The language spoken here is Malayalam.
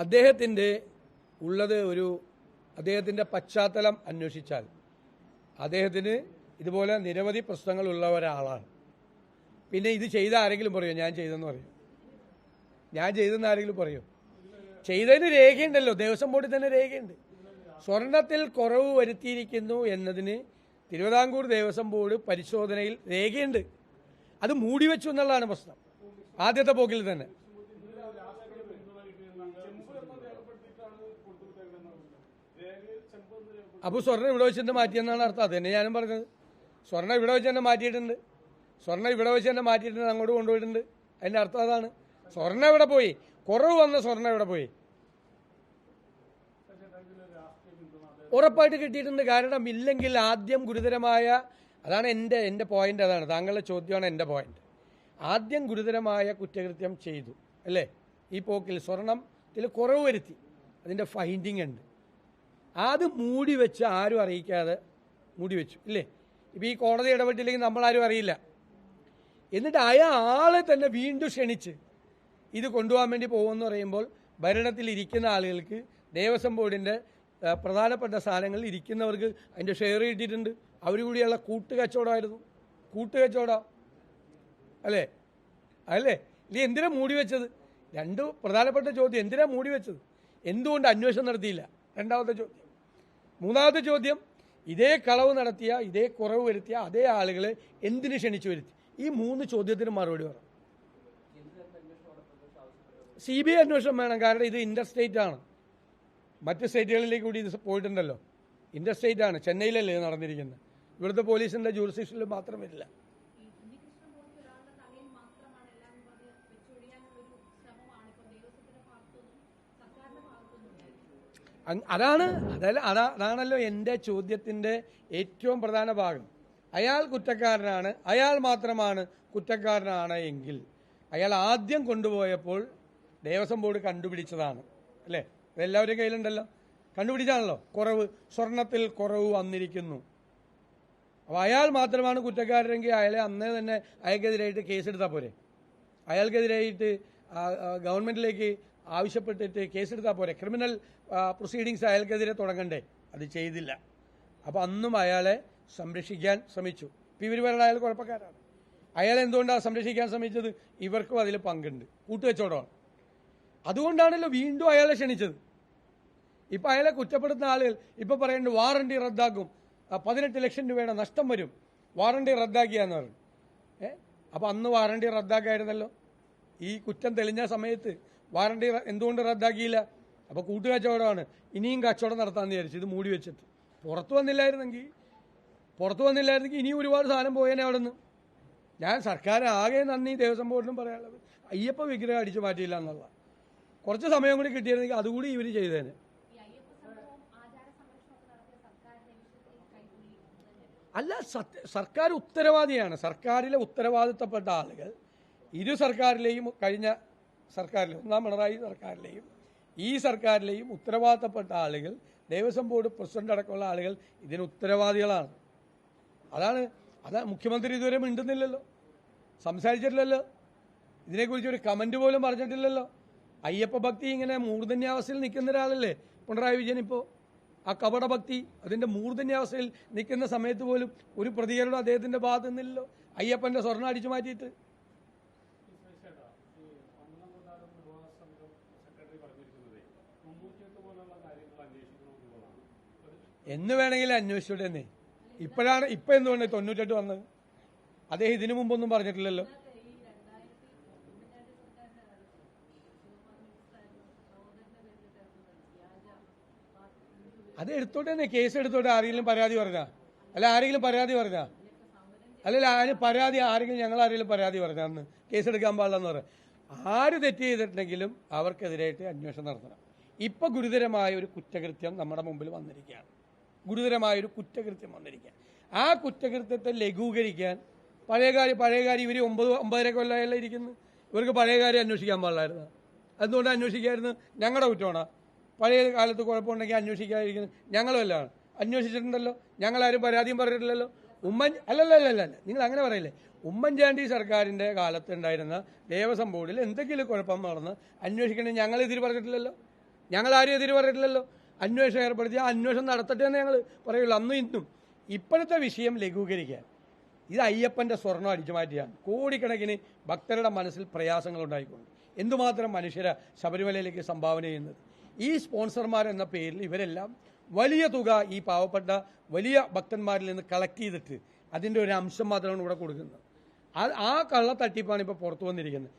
അദ്ദേഹത്തിന്റെ ഉള്ളത് ഒരു അദ്ദേഹത്തിന്റെ പശ്ചാത്തലം അന്വേഷിച്ചാൽ അദ്ദേഹത്തിന് ഇതുപോലെ നിരവധി പ്രശ്നങ്ങളുള്ള ഒരാളാണ്. പിന്നെ ഇത് ചെയ്ത ആരെങ്കിലും പറയോ? ഞാൻ ചെയ്തെന്ന് പറയും. ഞാൻ ചെയ്തെന്ന് ആരെങ്കിലും പറയോ? ചെയ്തതിന് രേഖയുണ്ടല്ലോ. ദേവസ്വം ബോർഡിൽ തന്നെ രേഖയുണ്ട്. സ്വർണത്തിൽ കുറവ് വരുത്തിയിരിക്കുന്നു എന്നതിന് തിരുവിതാംകൂർ ദേവസ്വം ബോർഡ് പരിശോധനയിൽ രേഖയുണ്ട്. അത് മൂടിവെച്ചു എന്നുള്ളതാണ് പ്രശ്നം. ആദ്യത്തെ പോക്കിൽ തന്നെ. അപ്പോൾ സ്വർണം ഇവിടെ വെച്ച് തന്നെ മാറ്റിയെന്നാണ് അർത്ഥം. അത് തന്നെ ഞാനും പറഞ്ഞത്. സ്വർണം ഇവിടെ വെച്ച് തന്നെ മാറ്റിയിട്ടുണ്ട്. സ്വർണം ഇവിടെ വെച്ച് തന്നെ മാറ്റിയിട്ടുണ്ട് അങ്ങോട്ട് കൊണ്ടുപോയിട്ടുണ്ട്. അതിന്റെ അർത്ഥം അതാണ്. സ്വർണം ഇവിടെ പോയി? കുറവ് വന്ന സ്വർണം ഇവിടെ പോയി? ഉറപ്പായിട്ട് കിട്ടിയിട്ടുണ്ട്. കാരണം ഇല്ലെങ്കിൽ ആദ്യം ഗുരുതരമായ അതാണ് എന്റെ എന്റെ പോയിന്റ് അതാണ്. താങ്കളുടെ ചോദ്യമാണ് എന്റെ പോയിന്റ് ആദ്യം ഗുരുതരമായ കുറ്റകൃത്യം ചെയ്തു അല്ലേ? ഈ പോക്കിൽ സ്വർണത്തിൽ കുറവ് വരുത്തി. അതിന്റെ ഫൈൻഡിങ് ഉണ്ട്. അത് മൂടി വെച്ച് ആരും അറിയിക്കാതെ മൂടി വെച്ചു ഇല്ലേ? ഇപ്പം ഈ കോടതി ഇടപെട്ടില്ലെങ്കിൽ നമ്മളാരും അറിയില്ല. എന്നിട്ട് അയാളെ തന്നെ വീണ്ടും ക്ഷണിച്ച് ഇത് കൊണ്ടുപോകാൻ വേണ്ടി പോകുമെന്ന് പറയുമ്പോൾ ഭരണത്തിൽ ഇരിക്കുന്ന ആളുകൾക്ക് ദേവസ്വം ബോർഡിന്റെ പ്രധാനപ്പെട്ട സ്ഥാനങ്ങളിൽ ഇരിക്കുന്നവർക്ക് അതിന്റെ ഷെയർ കിട്ടിയിട്ടുണ്ട്. അവർ കൂടിയുള്ള കൂട്ടുകച്ചവടമായിരുന്നു. കൂട്ടുകച്ചവടം. അല്ലേ? അല്ലേ? ഇനി എന്തിനാ മൂടി വെച്ചത്? രണ്ട് പ്രധാനപ്പെട്ട ചോദ്യം എന്തിനാ മൂടി വെച്ചത്? എന്തുകൊണ്ട് അന്വേഷണം നടത്തിയില്ല? രണ്ടാമത്തെ ചോദ്യം. മൂന്നാമത്തെ ചോദ്യം ഇതേ കളവ് നടത്തിയ ഇതേ കുറവ് വരുത്തിയ അതേ ആളുകളെ എന്തിനു ക്ഷണിച്ചു വരുത്തി? ഈ മൂന്ന് ചോദ്യത്തിന് മറുപടി പറ. സി ബി ഐ അന്വേഷണം വേണം. കാരണം ഇത് ഇന്റർ സ്റ്റേറ്റ് ആണ് മറ്റ് സ്റ്റേറ്റുകളിലേക്ക് കൂടി ഇത് പോയിട്ടുണ്ടല്ലോ. ഇന്റർ സ്റ്റേറ്റ് ആണ് ചെന്നൈയിലല്ലേ നടന്നിരിക്കുന്നത്. ഇവിടുത്തെ പോലീസിന്റെ ജൂറിസ്ഡിക്ഷനിൽ മാത്രം വരില്ല. അതാണ് അതല്ല അതാ അതാണല്ലോ എന്റെ ചോദ്യത്തിന്റെ ഏറ്റവും പ്രധാന ഭാഗം. അയാൾ കുറ്റക്കാരനാണ് അയാൾ മാത്രമാണ് കുറ്റക്കാരനാണ് എങ്കിൽ അയാൾ ആദ്യം കൊണ്ടുപോയപ്പോൾ ദേവസ്വം ബോർഡ് കണ്ടുപിടിച്ചതാണ്. അല്ലേ? ഇതെല്ലാവരുടെയും കയ്യിലുണ്ടല്ലോ. കണ്ടുപിടിച്ചാണല്ലോ. കുറവ് സ്വർണത്തിൽ കുറവ് വന്നിരിക്കുന്നു. അപ്പോൾ അയാൾ മാത്രമാണ് കുറ്റക്കാരനെങ്കിൽ അയാളെ അന്നേ തന്നെ അയാൾക്കെതിരായിട്ട് കേസെടുത്താൽ പോരെ. അയാൾക്കെതിരായിട്ട് ഗവൺമെന്റിലേക്ക് ആവശ്യപ്പെട്ടിട്ട് കേസെടുത്താൽ പോരെ. ക്രിമിനൽ പ്രൊസീഡിങ്സ് അയാൾക്കെതിരെ തുടങ്ങണ്ടേ? അത് ചെയ്തില്ല. അപ്പോൾ അന്നും അയാളെ സംരക്ഷിക്കാൻ ശ്രമിച്ചു. ഇപ്പം ഇവർ പറയുന്നത് അയാൾ കുഴപ്പക്കാരാണ്. അയാൾ എന്തുകൊണ്ടാണ് സംരക്ഷിക്കാൻ ശ്രമിച്ചത്? ഇവർക്കും അതിൽ പങ്കുണ്ട്. കൂട്ടുകച്ചവടമാണ്. അതുകൊണ്ടാണല്ലോ വീണ്ടും അയാളെ ക്ഷണിച്ചത്. ഇപ്പം അയാളെ കുറ്റപ്പെടുത്തുന്ന ആളുകൾ ഇപ്പം പറയുന്നുണ്ട് വാറണ്ടി റദ്ദാക്കും. പതിനെട്ട് ലക്ഷം രൂപയുടെ നഷ്ടം വരും. വാറണ്ടി റദ്ദാക്കിയാന്ന് പറഞ്ഞു. ഏ? അപ്പം അന്ന് വാറണ്ടി റദ്ദാക്കായിരുന്നല്ലോ. ഈ കുറ്റം തെളിഞ്ഞ സമയത്ത് വാറണ്ടി എന്തുകൊണ്ട് റദ്ദാക്കിയില്ല? അപ്പോൾ കൂട്ടുകച്ചവടമാണ്. ഇനിയും കച്ചവടം നടത്താമെന്ന് വിചാരിച്ചു ഇത് മൂടി വെച്ചിട്ട്. പുറത്തു വന്നില്ലായിരുന്നെങ്കിൽ പുറത്തു വന്നില്ലായിരുന്നെങ്കിൽ ഇനിയും ഒരുപാട് സാധനം പോയേനെ അവിടെ നിന്ന് ഞാൻ സർക്കാർ ആകെ നന്ദി ദേവസ്വം ബോർഡിനും പറയാനുള്ളത്. അയ്യപ്പ വിഗ്രഹം അടിച്ചു മാറ്റിയില്ല എന്നുള്ള. കുറച്ച് സമയം കൂടി കിട്ടിയിരുന്നെങ്കിൽ അതുകൂടി ഇവർ ചെയ്തേനെ. അല്ല സർക്കാർ ഉത്തരവാദിയാണ്. സർക്കാരിലെ ഉത്തരവാദിത്തപ്പെട്ട ആളുകൾ ഇരു സർക്കാരിലെയും കഴിഞ്ഞ സർക്കാരിലെ ഒന്നാം പിണറായി സർക്കാരിലെയും ഈ സർക്കാരിലെയും ഉത്തരവാദിത്തപ്പെട്ട ആളുകൾ ദേവസ്വം ബോർഡ് പ്രസിഡന്റ് അടക്കമുള്ള ആളുകൾ ഇതിന് ഉത്തരവാദികളാണ്. അതാണ് അതാ മുഖ്യമന്ത്രി ഇതുവരെ മിണ്ടുന്നില്ലല്ലോ. സംസാരിച്ചിട്ടില്ലല്ലോ. ഇതിനെക്കുറിച്ച് ഒരു കമന്റ് പോലും പറഞ്ഞിട്ടില്ലല്ലോ. അയ്യപ്പ ഭക്തി ഇങ്ങനെ മൂർധന്യാവസ്ഥയിൽ നിൽക്കുന്ന ഒരാളല്ലേ പിണറായി വിജയൻ ഇപ്പോൾ ആ കപട ഭക്തി അതിന്റെ മൂർധന്യാവസ്ഥയിൽ നിൽക്കുന്ന സമയത്ത് പോലും ഒരു പ്രതികരണം അദ്ദേഹത്തിന്റെ ഭാഗത്ത് നിന്നില്ലല്ലോ. അയ്യപ്പന്റെ സ്വർണം അടിച്ചു മാറ്റിയിട്ട്. എന്ന് വേണമെങ്കിലും അന്വേഷിച്ചോട്ടെ ഇപ്പോഴാണ് ഇപ്പൊ എന്തുകൊണ്ട് തൊണ്ണൂറ്റെട്ട് വന്നത് അദ്ദേഹം ഇതിനു മുമ്പൊന്നും പറഞ്ഞിട്ടില്ലല്ലോ. അത് എടുത്തോട്ടെ തന്നെ കേസ് എടുത്തോട്ടെ. ആരെങ്കിലും പരാതി പറഞ്ഞാ? അല്ല ആരെങ്കിലും പരാതി പറഞ്ഞാ? അല്ലല്ല ആര് പരാതി ആരെങ്കിലും ഞങ്ങൾ ആരെങ്കിലും പരാതി പറഞ്ഞാന്ന്. കേസെടുക്കാൻ പാടില്ലെന്ന് പറയാം ആര് തെറ്റ് ചെയ്തിട്ടുണ്ടെങ്കിലും അവർക്കെതിരായിട്ട് അന്വേഷണം നടത്തണം. ഇപ്പൊ ഗുരുതരമായ ഒരു കുറ്റകൃത്യം നമ്മുടെ മുമ്പിൽ വന്നിരിക്കുകയാണ്. ഗുരുതരമായ ഒരു കുറ്റകൃത്യം വന്നിരിക്കുക ആ കുറ്റകൃത്യത്തെ ലഘൂകരിക്കാൻ പഴയകാരി പഴയകാര്യം ഇവർ ഒമ്പത് ഒമ്പതര കൊല്ലമല്ല ഇരിക്കുന്നു? ഇവർക്ക് പഴയകാര്യം അന്വേഷിക്കാൻ പാടില്ലായിരുന്നു. എന്തുകൊണ്ട് അന്വേഷിക്കായിരുന്നു? ഞങ്ങളുടെ കുറ്റമാണ്? പഴയ കാലത്ത് കുഴപ്പമുണ്ടെങ്കിൽ അന്വേഷിക്കാതിരിക്കുന്നത് ഞങ്ങളും എല്ലാം അന്വേഷിച്ചിട്ടുണ്ടല്ലോ. ഞങ്ങളാരും പരാതിയും പറഞ്ഞിട്ടില്ലല്ലോ. ഉമ്മൻ അല്ലല്ലല്ല നിങ്ങൾ അങ്ങനെ പറയില്ലേ? ഉമ്മൻചാണ്ടി സർക്കാരിന്റെ കാലത്തുണ്ടായിരുന്ന ദേവസ്വം ബോർഡിൽ എന്തെങ്കിലും കുഴപ്പം നടന്ന് അന്വേഷിക്കണമെങ്കിൽ ഞങ്ങൾ ഇതിൽ പറഞ്ഞിട്ടില്ലല്ലോ. ഞങ്ങൾ ആരും എതിര് പറഞ്ഞിട്ടില്ലല്ലോ അന്വേഷണം ഏർപ്പെടുത്തി. ആ അന്വേഷണം നടത്തട്ടെ എന്ന് ഞങ്ങൾ പറയുള്ളൂ. അന്നും ഇന്നും ഇപ്പോഴത്തെ വിഷയം ലഘൂകരിക്കാൻ ഇത് അയ്യപ്പന്റെ സ്വർണം അടിച്ചു മാറ്റിയാണ് കോടിക്കണക്കിന് ഭക്തരുടെ മനസ്സിൽ പ്രയാസങ്ങൾ ഉണ്ടായിക്കൊണ്ട്. എന്തുമാത്രം മനുഷ്യരെ ശബരിമലയിലേക്ക് സംഭാവന ചെയ്യുന്നത്? ഈ സ്പോൺസർമാർ എന്ന പേരിൽ ഇവരെല്ലാം വലിയ തുക ഈ പാവപ്പെട്ട വലിയ ഭക്തന്മാരിൽ നിന്ന് കളക്ട് ചെയ്തിട്ട് അതിന്റെ ഒരു അംശം മാത്രമാണ് ഇവിടെ കൊടുക്കുന്നത്. ആ കള്ള തട്ടിപ്പാണ് ഇപ്പോൾ പുറത്തു വന്നിരിക്കുന്നത്.